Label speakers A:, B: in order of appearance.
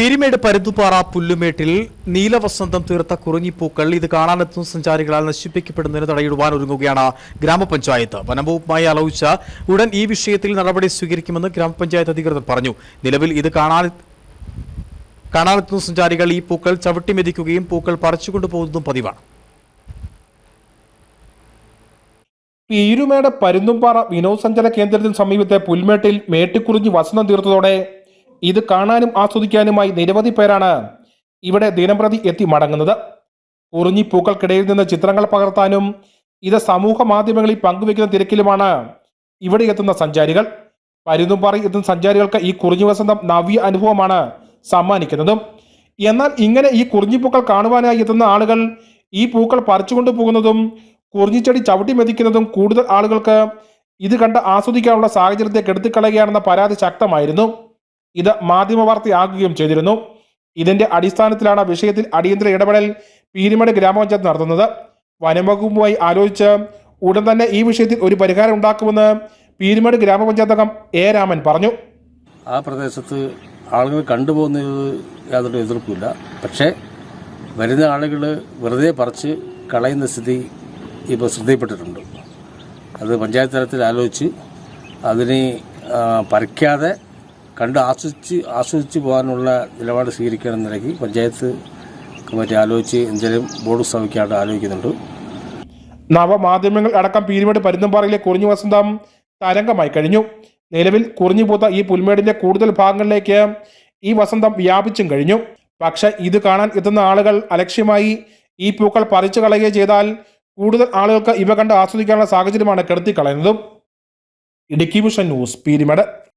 A: പീരിമേട് പരുന്തുപാറ പുല്ലുമേട്ടിൽ നീലവസന്തം തീർത്ത കുറുങ്ങിപ്പൂക്കൾ ഇത് കാണാനെത്തുന്ന സഞ്ചാരികളാൽ നശിപ്പിക്കപ്പെടുന്നതിന് തടയിടുവാൻ ഒരുങ്ങുകയാണ് ഗ്രാമപഞ്ചായത്ത്. വനംവകുപ്പുമായി ആലോചിച്ച ഉടൻ ഈ വിഷയത്തിൽ നടപടി സ്വീകരിക്കുമെന്ന് ഗ്രാമപഞ്ചായത്ത് അധികൃതർ പറഞ്ഞു. നിലവിൽ ഇത് കാണാൻ കാണാനെത്തുന്ന സഞ്ചാരികൾ ഈ പൂക്കൾ ചവിട്ടിമെതിക്കുകയും പൂക്കൾ പറിച്ചുകൊണ്ടുപോകുന്നതും പതിവാണ്.
B: പീരുമേട് പരുന്തുംപാറ വിനോദസഞ്ചാര കേന്ദ്രത്തിന് സമീപത്തെ പുൽമേട്ടിൽ മേട്ടിക്കുറിഞ്ഞ് വസന്തം തീർത്തതോടെ ഇത് കാണാനും ആസ്വദിക്കാനുമായി നിരവധി പേരാണ് ഇവിടെ ദിനംപ്രതി എത്തി മടങ്ങുന്നത്. കുറിഞ്ഞി പൂക്കൾക്കിടയിൽ നിന്ന് ചിത്രങ്ങൾ പകർത്താനും ഇത് സമൂഹ മാധ്യമങ്ങളിൽ പങ്കുവെക്കുന്ന തിരക്കിലുമാണ് ഇവിടെ എത്തുന്ന സഞ്ചാരികൾ. പരുന്തുംപാറയിൽ എത്തുന്ന സഞ്ചാരികൾക്ക് ഈ കുറിഞ്ഞി വസന്തം നവ്യ അനുഭവമാണ് സമ്മാനിക്കുന്നതും. എന്നാൽ ഇങ്ങനെ ഈ കുറിഞ്ഞിപ്പൂക്കൾ കാണുവാനായി എത്തുന്ന ആളുകൾ ഈ പൂക്കൾ പറിച്ചുകൊണ്ടു പോകുന്നതും കുറിഞ്ഞിച്ചെടി ചവിട്ടി മെതിക്കുന്നതും കൂടുതൽ ആളുകൾക്ക് ഇത് കണ്ട് ആസ്വദിക്കാനുള്ള സാഹചര്യത്തെ കെടുത്തിക്കളയുകയാണെന്ന പരാതി ശക്തമായിരുന്നു. ഇത് മാധ്യമ വാർത്തയാകുകയും ചെയ്തിരുന്നു. ഇതിന്റെ അടിസ്ഥാനത്തിലാണ് വിഷയത്തിൽ അടിയന്തര ഇടപെടൽ പീരിമേട് ഗ്രാമപഞ്ചായത്ത് നടത്തുന്നത്. വനംവകുപ്പുമായി ആലോചിച്ച് ഉടൻ തന്നെ ഈ വിഷയത്തിൽ ഒരു പരിഹാരം ഉണ്ടാക്കുമെന്ന് പീരിമേട് ഗ്രാമപഞ്ചായത്ത് അംഗം എ രാമൻ പറഞ്ഞു.
C: ആ പ്രദേശത്ത് ആളുകൾ കണ്ടുപോകുന്നത് യാതൊരു എതിർപ്പില്ല പക്ഷേ വരുന്ന ആളുകൾ വെറുതെ പറിച്ച് കളയുന്ന സ്ഥിതി ഇപ്പോൾ ശ്രദ്ധയിൽപ്പെട്ടിട്ടുണ്ട്. അത് പഞ്ചായത്ത് തലത്തിൽ ആലോചിച്ച് അതിനെ പറിക്കാതെ കണ്ട് ആസ്വദിച്ച് ആസ്വദിച്ച് പോകാനുള്ള നിലപാട് സ്വീകരിക്കണം നിലയ്ക്ക് പഞ്ചായത്ത് കമ്മിറ്റി ആലോചിച്ച് എന്തെങ്കിലും ബോർഡ് സ്ഥാപിക്കാനായിട്ട് ആലോചിക്കുന്നുണ്ട്.
B: നവമാധ്യമങ്ങൾ അടക്കം പീരുമേട് പരുന്തുംപാറയിലെ കുറിഞ്ഞു വസന്തം തരംഗമായി കഴിഞ്ഞു. നിലവിൽ കുറിഞ്ഞു പൂത്ത ഈ പുൽമേടിന്റെ കൂടുതൽ ഭാഗങ്ങളിലേക്ക് ഈ വസന്തം വ്യാപിച്ചും കഴിഞ്ഞു. പക്ഷെ ഇത് കാണാൻ എത്തുന്ന ആളുകൾ അലക്ഷ്യമായി ഈ പൂക്കൾ പറിച്ചു കളയുകയും ചെയ്താൽ കൂടുതൽ ആളുകൾക്ക് ഇവ കണ്ട് ആസ്വദിക്കാനുള്ള സാഹചര്യമാണ് കെടുത്തിക്കളയുന്നതും. Idukki vision news Peermade.